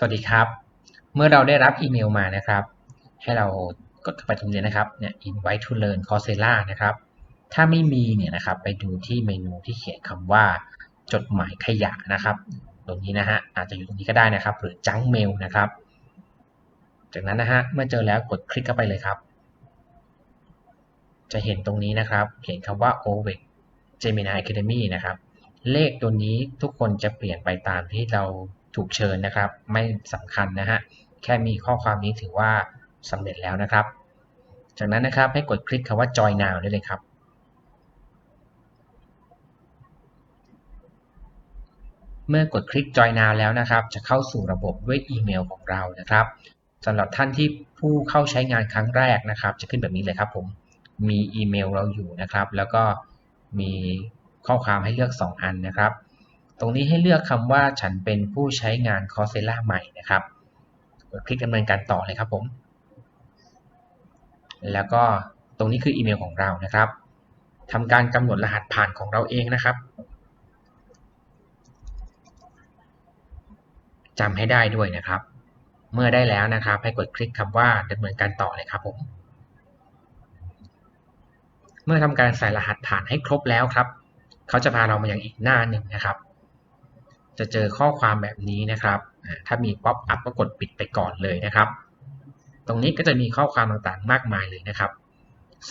สวัสดีครับ เมื่อเราได้รับอีเมลมานะครับ ให้เรากดเข้าไปตรงนี้นะครับเนี่ย invite to learn Coursera นะครับ ถ้าไม่มีเนี่ยนะครับ ไปดูที่เมนูที่เขียนคำว่า จดหมายขยะนะครับ ตรงนี้นะฮะอาจจะอยู่ตรงนี้ก็ได้นะครับ หรือจังเมลนะครับ จากนั้นนะฮะเมื่อเจอแล้วกดคลิกเข้าไปเลยครับ จะเห็นตรงนี้นะครับ เขียนคำว่า OVEC Gemini Academy นะครับ เลขตัวนี้ทุกคนจะเปลี่ยนไปตามที่เรา ถูกเชิญนะครับ ไม่สำคัญนะฮะแค่มีข้อความนี้ถือว่าสำเร็จแล้วนะครับ จากนั้นนะครับให้กดคลิกคำว่า join now ได้เลยครับเมื่อกดคลิก join now แล้วนะครับ จะเข้าสู่ระบบด้วยอีเมลของเรานะครับสำหรับท่านที่ผู้เข้าใช้งานครั้งแรกนะครับ จะขึ้นแบบนี้เลยครับผม มีอีเมลเราอยู่นะครับ แล้วก็มีข้อความให้เลือก 2 อันนะครับ ตรงนี้ให้เลือกคำว่าฉันเป็นผู้ใช้งาน Coursera ใหม่นะครับกดคลิกดำเนินการต่อเลยครับผม แล้วก็ตรงนี้คืออีเมลของเรานะครับทำการกำหนดรหัสผ่านของเราเองนะครับจำให้ได้ด้วยนะครับ เมื่อได้แล้วนะครับ ให้กดคลิกคำว่าดำเนินการต่อเลยครับผม เมื่อทำการใส่รหัสผ่านให้ครบแล้วครับ เขาจะพาเรามาอย่างอีกหน้าหนึ่งนะครับ จะเจอข้อความแบบนี้นะครับ ถ้ามีป๊อปอัพก็กดปิดไปก่อนเลยนะครับ ตรงนี้ก็จะมีข้อความต่างๆ มากมายเลยนะครับ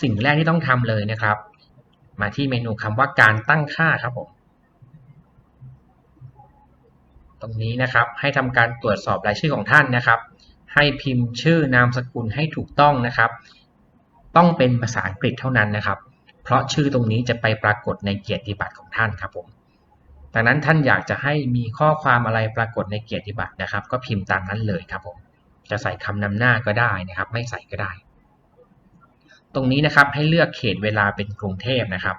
สิ่งแรกที่ต้องทำเลยนะครับ มาที่เมนูคำว่าการตั้งค่าครับผม ตรงนี้นะครับให้ทำการตรวจสอบรายชื่อของท่านนะครับ ให้พิมพ์ชื่อนามสกุลให้ถูกต้องนะครับ ต้องเป็นภาษาอังกฤษเท่านั้นนะครับ เพราะชื่อตรงนี้จะไปปรากฏในเกียรติบัตรของท่านครับผม ดังนั้นท่านอยากจะให้มีข้อความอะไรปรากฏในเกียรติบัตรนะครับ ก็พิมพ์ตามนั้นเลยครับผมจะใส่คำนำหน้าก็ได้นะครับ ไม่ใส่ก็ได้ ตรงนี้นะครับให้เลือกเขตเวลาเป็นกรุงเทพนะครับ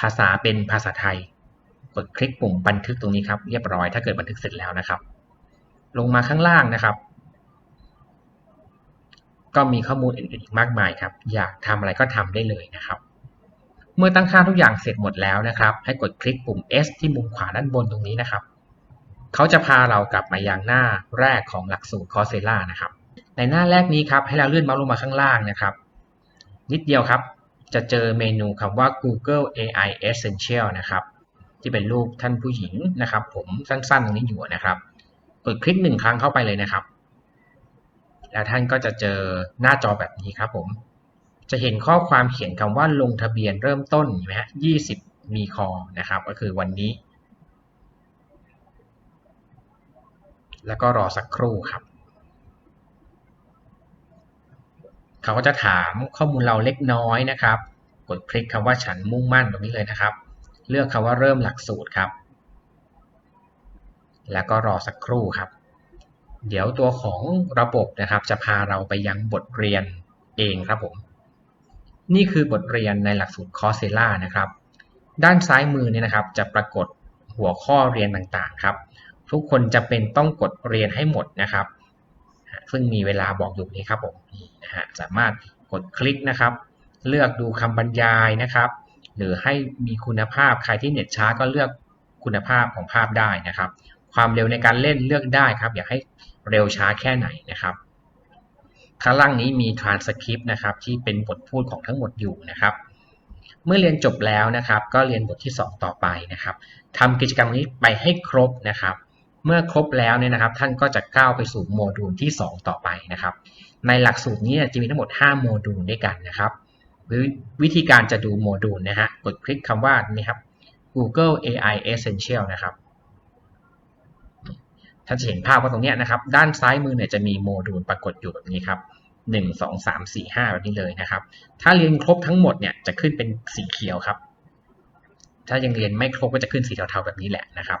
ภาษาเป็นภาษาไทย กดคลิกปุ่มบันทึกตรงนี้ครับเรียบร้อยถ้าเกิดบันทึกเสร็จแล้วนะครับ ลงมาข้างล่างนะครับ ก็มีข้อมูลอื่นๆอีกมากมายครับ อยากทำอะไรก็ทำได้เลยนะครับ เมื่อตั้งค่าทุกอย่างเสร็จหมดแล้วนะครับ ให้กดคลิกปุ่ม S ที่มุมขวาด้านบนตรงนี้นะครับ เขาจะพาเรากลับมายังหน้าแรกของหลักสูตร Coursera นะครับ ในหน้าแรกนี้ครับ ให้เราเลื่อนเมาส์ลงมาข้างล่างนะครับ นิดเดียวครับ จะเจอเมนูคำว่า Google AI Essential นะครับ ที่เป็นรูปท่านผู้หญิงนะครับ ผมสั้นๆ ตรงนี้อยู่นะครับ กดคลิกหนึ่งครั้งเข้าไปเลยนะครับ แล้วท่านก็จะเจอหน้าจอแบบนี้ครับผม จะเห็นข้อความเขียนคำว่าลงทะเบียนเริ่มต้นนไหมฮะ20มีคอนะครับ ก็คือวันนี้ แล้วก็รอสักครู่ครับ เขาก็จะถามข้อมูลเราเล็กน้อยนะครับ กดคลิกคำว่าฉันมุ่งมั่นตรงนี้เลยนะครับ เลือกคำว่าเริ่มหลักสูตรครับ แล้วก็รอสักครู่ครับ เดี๋ยวตัวของระบบนะครับ จะพาเราไปยังบทเรียนเองครับผม นี่คือบทเรียนในหลักสูตร Coursera นะครับ ด้านซ้ายมือเนี่ยนะครับ จะปรากฏหัวข้อเรียนต่างๆครับ ทุกคนจะเป็นต้องกดเรียนให้หมดนะครับ ซึ่งมีเวลาบอกอยู่นี้ครับผมนี่นะฮะสามารถกดคลิกนะครับ เลือกดูคำบรรยายนะครับ หรือให้มีคุณภาพใครที่เน็ตช้าก็เลือกคุณภาพของภาพได้นะครับ ความเร็วในการเล่นเลือกได้ครับ อยากให้เร็วช้าแค่ไหนนะครับ ข้างล่างนี้มี transcript นะครับที่เป็นบทพูดของทั้งหมดอยู่นะครับ เมื่อเรียนจบแล้วนะครับ ก็เรียนบทที่ 2 ต่อไปนะครับทำกิจกรรมนี้ไปให้ครบนะครับ เมื่อครบแล้วเนี่ยนะครับ ท่านก็จะก้าวไปสู่โมดูลที่ 2 ต่อไปนะครับ ในหลักสูตรนี้จะมีทั้งหมด 5 โมดูลด้วยกันนะครับวิธีการจะดูโมดูลนะฮะกดคลิกคำว่านี่ครับ Google AI Essential นะครับ ท่านจะเห็นภาพว่าตรงนี้นะครับ ด้านซ้ายมือเนี่ยจะมีโมดูลปรากฏอยู่แบบนี้ครับหนึ่งสองสามสี่ห้าแบบนี้เลยนะครับ ถ้าเรียนครบทั้งหมดเนี่ยจะขึ้นเป็นสีเขียวครับ ถ้ายังเรียนไม่ครบก็จะขึ้นสีเทาๆแบบนี้แหละนะครับ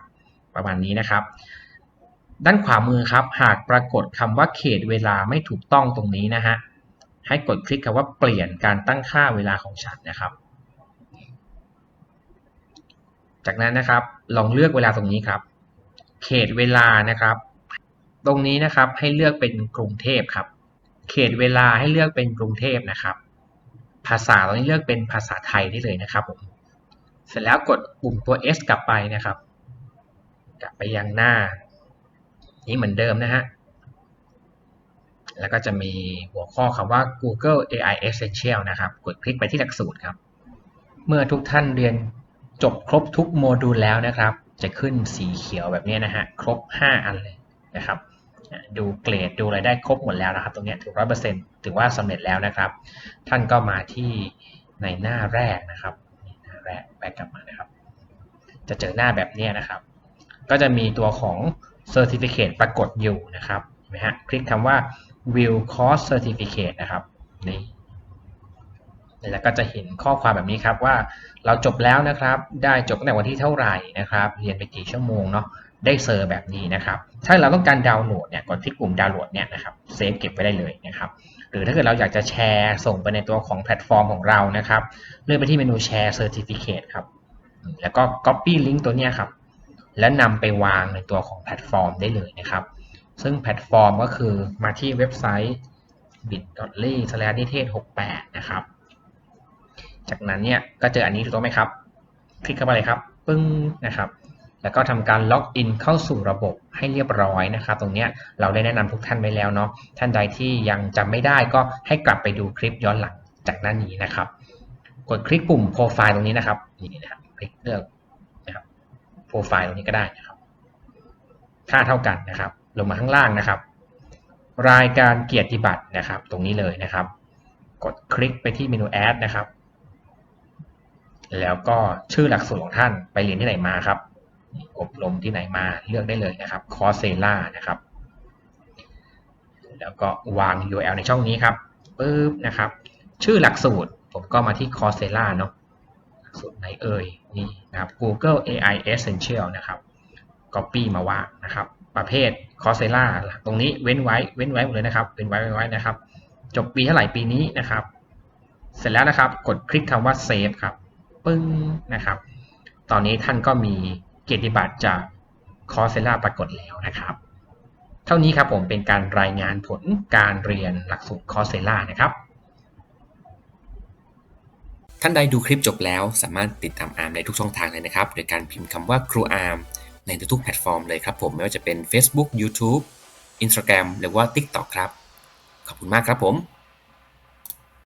ประมาณนี้นะครับ ด้านขวามือครับ หากปรากฏคำว่าเขตเวลาไม่ถูกต้องตรงนี้นะฮะให้กดคลิกคำว่าเปลี่ยนการตั้งค่าเวลาของฉันนะครับ จากนั้นนะครับ ลองเลือกเวลาตรงนี้ครับ เขตเวลานะครับ ตรงนี้นะครับให้เลือกเป็นกรุงเทพครับ เขตเวลาให้เลือกเป็นกรุงเทพนะครับ ภาษาตรงนี้เลือกเป็นภาษาไทยได้เลยนะครับผมเสร็จแล้วกดปุ่มตัว S กลับไปนะครับ กลับไปยังหน้า นี่เหมือนเดิมนะฮะแล้วก็จะมีหัวข้อคำว่า Google AI Essential นะครับ กดคลิกไปที่หลักสูตรครับ เมื่อทุกท่านเรียนจบครบทุกโมดูลแล้วนะครับ จะขึ้นสีเขียวแบบนี้นะฮะ ครบ 5 อันเลยนะครับ ดูเกรดดูอะไรได้ครบหมดแล้วนะครับ ตรงนี้ถึงร้อยเปอร์เซ็นต์ถือว่าสำเร็จแล้วนะครับ ท่านก็มาที่ในหน้าแรกนะครับหน้าแรกแบกกลับมานะครับ จะเจอหน้าแบบนี้นะครับ ก็จะมีตัวของ Certificate ปรากฏอยู่นะครับเห็นไหมฮะคลิกคำว่า View Course Certificate นะครับนี่ แล้วก็จะเห็นข้อความแบบนี้ครับว่าเราจบแล้วนะครับ ได้จบตั้งแต่วันที่เท่าไหร่นะครับ เรียนไปกี่ชั่วโมงเนาะได้เซอร์แบบนี้นะครับ ถ้าเราต้องการดาวน์โหลดเนี่ยกดที่ปุ่มดาวน์โหลดเนี่ยนะครับเซฟเก็บไว้ได้เลยนะครับ หรือถ้าเกิดเราอยากจะแชร์ส่งไปในตัวของแพลตฟอร์มของเรานะครับ เลื่อนไปที่เมนูแชร์ Certificate ครับ แล้วก็ Copy Link ตัวเนี้ยครับ แล้วนำไปวางในตัวของแพลตฟอร์มได้เลยนะครับ ซึ่งแพลตฟอร์มก็คือมาที่เว็บไซต์ bit.ly นิเทศ 68 นะครับ จากนั้นเนี่ยก็เจออันนี้ถูกต้องไหมครับ คลิกเข้าไปเลยครับ ปึ้งนะครับ แล้วก็ทำการล็อกอินเข้าสู่ระบบให้เรียบร้อยนะครับ ตรงเนี้ยเราได้แนะนำทุกท่านไว้แล้วเนาะ ท่านใดที่ยังจำไม่ได้ก็ให้กลับไปดูคลิปย้อนหลังจากหน้านี้นะครับ กดคลิกปุ่มโปรไฟล์ตรงนี้นะครับนี่นะครับคลิกเลือกนะครับโปรไฟล์ตรงนี้ก็ได้นะครับ ค่าเท่ากันนะครับ ลงมาข้างล่างนะครับ รายการเกียรติบัตรนะครับ ตรงนี้เลยนะครับ กดคลิกไปที่เมนูแอดนะครับ แล้วก็ชื่อหลักสูตรของท่านไปเรียนที่ไหนมาครับ อบรมที่ไหนมาเลือกได้เลยนะครับคอร์เซล่านะครับ แล้วก็วาง URL ในช่องนี้ครับปึ๊บนะครับ ชื่อหลักสูตรผมก็มาที่คอร์เซล่าเนาะหลักสูตรไหนเอ่ยนี่นะครับ Google AI Essential นะครับ Copy มาวางนะครับ ประเภทคอร์เซล่าตรงนี้เว้นไว้เว้นไว้หมดเลยนะครับเว้นไว้เว้นไว้นะครับ จบปีเท่าไหร่ปีนี้นะครับ เสร็จแล้วนะครับ กดคลิกคำว่า Save ครับ ปึ้งนะครับ ตอนนี้ท่านก็มีเกียรติบัตรจากคอร์เซล่าปรากฏแล้วนะครับ เท่านี้ครับผมเป็นการรายงานผลการเรียนหลักสูตรคอร์เซล่านะครับ ท่านใดดูคลิปจบแล้วสามารถติดตามอาร์มในทุกช่องทางเลยนะครับ โดยการพิมพ์คำว่าครูอาร์มในทุกๆแพลตฟอร์มเลยครับผมไม่ว่าจะเป็น Facebook YouTube Instagram หรือว่า TikTok ครับ ขอบคุณมากครับผม